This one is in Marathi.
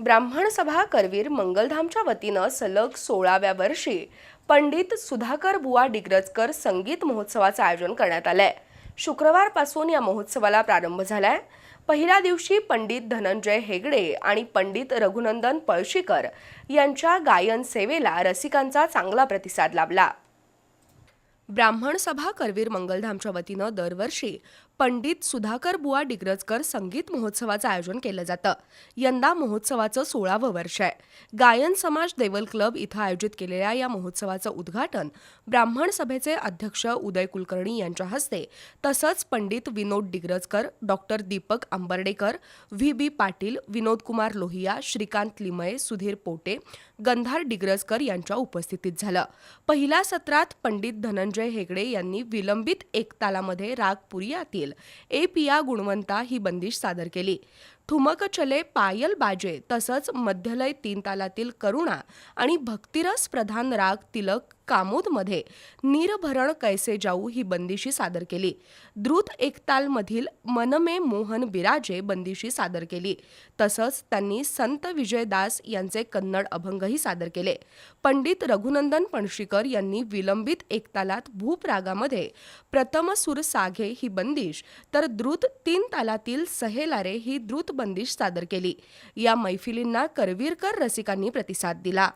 ब्राह्मण सभा करवीर मंगलधामच्या वतीनं सलग सोळाव्या वर्षी पंडित सुधाकर बुवा डिग्रजकर संगीत महोत्सवाचं आयोजन करण्यात आलंय. शुक्रवारपासून या महोत्सवाला प्रारंभ झालाय. पहिल्या दिवशी पंडित धनंजय हेगडे आणि पंडित रघुनंदन पळशीकर यांच्या गायन सेवेला रसिकांचा चांगला प्रतिसाद लाभला. ब्राह्मण सभा करवीर मंगलधामच्या वतीनं दरवर्षी पंडित सुधाकर बुवा डिग्रजकर संगीत महोत्सवाचं आयोजन केलं जातं. यंदा महोत्सवाचं सोळावं वर्ष आहे. गायन समाज देवल क्लब इथं आयोजित केलेल्या या महोत्सवाचं उद्घाटन ब्राह्मण सभेचे अध्यक्ष उदय कुलकर्णी यांच्या हस्ते तसंच Pandit Vinod Digrajkar doctor Deepak Ambardekar V B Patil Vinod Kumar Lohiya Shrikant Limaye Sudhir Pote Gandhar Digrajkar यांच्या उपस्थितीत झालं. पहिल्या सत्रात पंडित धनंजय हेगडे यांनी विलंबित एकतालामध्ये राग पुरियातील ए पिया गुणवंता ही बंदिश सादर केली. ठुमक चले पायल बाजे तसंच मध्यलय तीन तालातील करुणा आणि भक्तिरस प्रधान राग तिलक कामोदमध्ये नीरभरण कैसे जाऊ ही बंदिशी सादर केली. द्रुत एकतालमधील मनमे मोहन बिराजे बंदिशी सादर केली. तसंच त्यांनी संत विजयदास यांचे कन्नड अभंगही सादर केले. पंडित रघुनंदन पणशीकर यांनी विलंबित एकतालात भूपरागामध्ये प्रथम सुर साघे ही बंदिश तर द्रुत तीन तालातील सहेलारे ही द्रुत बंदिश सादर केली. या मैफिलींना करवीरकर रसिकांनी प्रतिसाद दिला.